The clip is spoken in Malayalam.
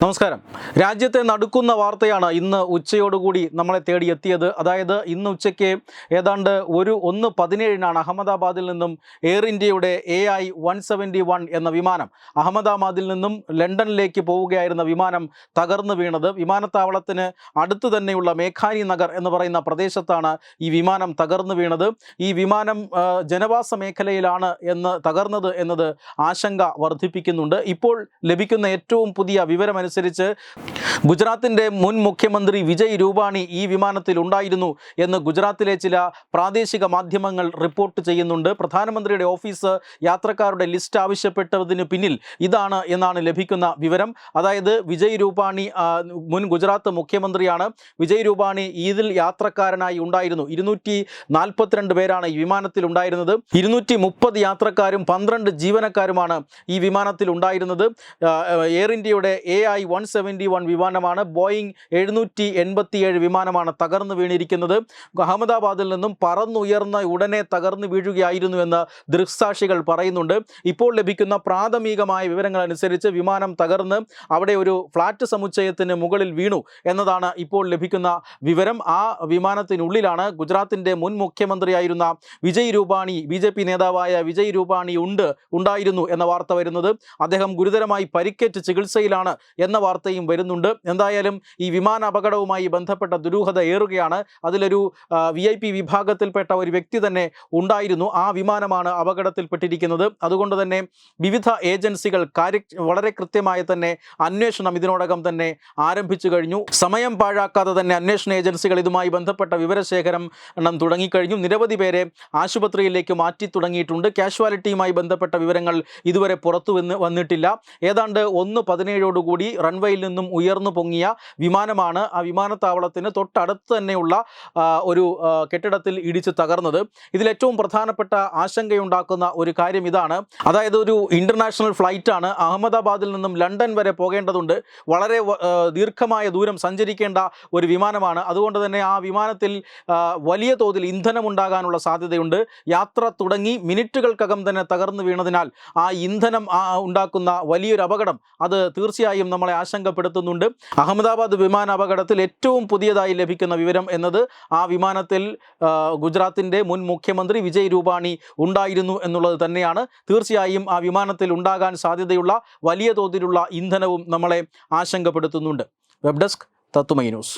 നമസ്കാരം. രാജ്യത്തെ നടുക്കുന്ന വാർത്തയാണ് ഇന്ന് ഉച്ചയോടുകൂടി നമ്മളെ തേടി എത്തിയത് അതായത് ഇന്ന് ഉച്ചയ്ക്ക് ഏതാണ്ട് ഒരു ഒന്ന് പതിനേഴിനാണ് അഹമ്മദാബാദിൽ നിന്നും എയർ ഇന്ത്യയുടെ A I one seventy one എന്ന വിമാനം അഹമ്മദാബാദിൽ നിന്നും ലണ്ടനിലേക്ക് പോവുകയായിരുന്ന വിമാനം തകർന്നു വീണത്. വിമാനത്താവളത്തിന് അടുത്ത് തന്നെയുള്ള മേഘാനി നഗർ എന്ന് പറയുന്ന പ്രദേശത്താണ് ഈ വിമാനം തകർന്നു വീണത്. ഈ വിമാനം ജനവാസ മേഖലയിലാണ് എന്ന് തകർന്നത് എന്നത് ആശങ്ക വർദ്ധിപ്പിക്കുന്നുണ്ട്. ഇപ്പോൾ ലഭിക്കുന്ന ഏറ്റവും പുതിയ വിവരമനുസരിച്ച് ഗുജറാത്തിന്റെ മുൻ മുഖ്യമന്ത്രി വിജയ് രൂപാണി ഈ വിമാനത്തിൽ ഉണ്ടായിരുന്നു എന്ന് ഗുജറാത്തിലെ ചില പ്രാദേശിക മാധ്യമങ്ങൾ റിപ്പോർട്ട് ചെയ്യുന്നുണ്ട് പ്രധാനമന്ത്രിയുടെ ഓഫീസ് യാത്രക്കാരുടെ ലിസ്റ്റ് ആവശ്യപ്പെട്ടതിന് പിന്നിൽ ഇതാണ് എന്നാണ് ലഭിക്കുന്ന വിവരം അതായത് വിജയ് രൂപാണി മുൻ ഗുജറാത്ത് മുഖ്യമന്ത്രിയാണ് വിജയ് രൂപാണി ഇതിൽ യാത്രക്കാരനായി ഉണ്ടായിരുന്നു ഇരുന്നൂറ്റി നാൽപ്പത്തിരണ്ട് പേരാണ് ഈ വിമാനത്തിൽ ഉണ്ടായിരുന്നത് ഇരുന്നൂറ്റി മുപ്പത് യാത്രക്കാരും പന്ത്രണ്ട് ജീവനക്കാരുമാണ് ഈ വിമാനത്തിൽ ഉണ്ടായിരുന്നത് എയർ ഇന്ത്യയുടെ എ വൺ സെവന്റി വൺ വിമാനമാണ്. ബോയിങ് എഴുന്നൂറ്റി എൺപത്തിയേഴ് വിമാനമാണ് തകർന്നു വീണിരിക്കുന്നത്. അഹമ്മദാബാദിൽ നിന്നും പറന്നുയർന്ന ഉടനെ തകർന്നു വീഴുകയായിരുന്നു എന്ന് ദൃക്സാക്ഷികൾ പറയുന്നുണ്ട്. ഇപ്പോൾ ലഭിക്കുന്ന പ്രാഥമികമായ വിവരങ്ങൾ അനുസരിച്ച് വിമാനം തകർന്ന് അവിടെ ഒരു ഫ്ലാറ്റ് സമുച്ചയത്തിന് മുകളിൽ വീണു എന്നതാണ് ഇപ്പോൾ ലഭിക്കുന്ന വിവരം. ആ വിമാനത്തിനുള്ളിലാണ് ഗുജറാത്തിന്റെ മുൻ മുഖ്യമന്ത്രിയായിരുന്ന Vijay Rupani B J P നേതാവായ വിജയ് രൂപാണി ഉണ്ട് ഉണ്ടായിരുന്നു എന്ന വാർത്ത വരുന്നത്. അദ്ദേഹം ഗുരുതരമായി പരിക്കേറ്റ് ചികിത്സയിലാണ് എന്ന വാർത്തയും വരുന്നുണ്ട്. എന്തായാലും ഈ വിമാന അപകടവുമായി ബന്ധപ്പെട്ട ദുരൂഹത ഏറുകയാണ്. അതിലൊരു വി ഐ പി വിഭാഗത്തിൽപ്പെട്ട ഒരു വ്യക്തി തന്നെ ഉണ്ടായിരുന്നു. ആ വിമാനമാണ് അപകടത്തിൽപ്പെട്ടിരിക്കുന്നത്. അതുകൊണ്ട് തന്നെ വിവിധ ഏജൻസികൾ കാര്യ വളരെ കൃത്യമായി തന്നെ അന്വേഷണം ഇതിനോടകം തന്നെ ആരംഭിച്ചു കഴിഞ്ഞു. സമയം പാഴാക്കാതെ തന്നെ അന്വേഷണ ഏജൻസികൾ ഇതുമായി ബന്ധപ്പെട്ട വിവരശേഖരം തുടങ്ങിക്കഴിഞ്ഞു. നിരവധി പേരെ ആശുപത്രിയിലേക്ക് മാറ്റി തുടങ്ങിയിട്ടുണ്ട്. കാഷ്വാലിറ്റിയുമായി ബന്ധപ്പെട്ട വിവരങ്ങൾ ഇതുവരെ പുറത്തു വന്ന് വന്നിട്ടില്ല. ഏതാണ്ട് ഒന്ന് പതിനേഴോടുകൂടി റൺവേയിൽ നിന്നും ഉയർന്നു പൊങ്ങിയ വിമാനമാണ്. ആ വിമാനത്താവളത്തിന് തൊട്ടടുത്ത് തന്നെയുള്ള ഒരു കെട്ടിടത്തിൽ ഇടിച്ച് തകർന്നത്. ഇതിലേറ്റവും പ്രധാനപ്പെട്ട ആശങ്കയുണ്ടാക്കുന്ന ഒരു കാര്യം ഇതാണ്. അതായത് ഒരു ഇന്റർനാഷണൽ ഫ്ലൈറ്റ് ആണ്. അഹമ്മദാബാദിൽ നിന്നും ലണ്ടൻ വരെ പോകേണ്ടതുണ്ട്. വളരെ ദീർഘമായ ദൂരം സഞ്ചരിക്കേണ്ട ഒരു വിമാനമാണ്. അതുകൊണ്ട് തന്നെ ആ വിമാനത്തിൽ വലിയ തോതിൽ ഇന്ധനമുണ്ടാകാനുള്ള സാധ്യതയുണ്ട്. യാത്ര തുടങ്ങി മിനിറ്റുകൾക്കകം തന്നെ തകർന്നു വീണതിനാൽ ആ ഇന്ധനം ഉണ്ടാക്കുന്ന വലിയൊരു അപകടം അത് തീർച്ചയായും നമ്മളെ ആശങ്കപ്പെടുത്തുന്നുണ്ട്. അഹമ്മദാബാദ് വിമാന അപകടത്തിൽ ഏറ്റവും പുതിയതായി ലഭിക്കുന്ന വിവരം എന്നത് ആ വിമാനത്തിൽ ഗുജറാത്തിന്റെ മുൻ മുഖ്യമന്ത്രി വിജയ് രൂപാണി ഉണ്ടായിരുന്നു എന്നുള്ളത് തന്നെയാണ്. തീർച്ചയായും ആ വിമാനത്തിൽ ഉണ്ടാകാൻ സാധ്യതയുള്ള വലിയ തോതിലുള്ള ഇന്ധനവും നമ്മളെ ആശങ്കപ്പെടുത്തുന്നുണ്ട്. വെബ് ഡെസ്ക് തത്തുമൈ ന്യൂസ്.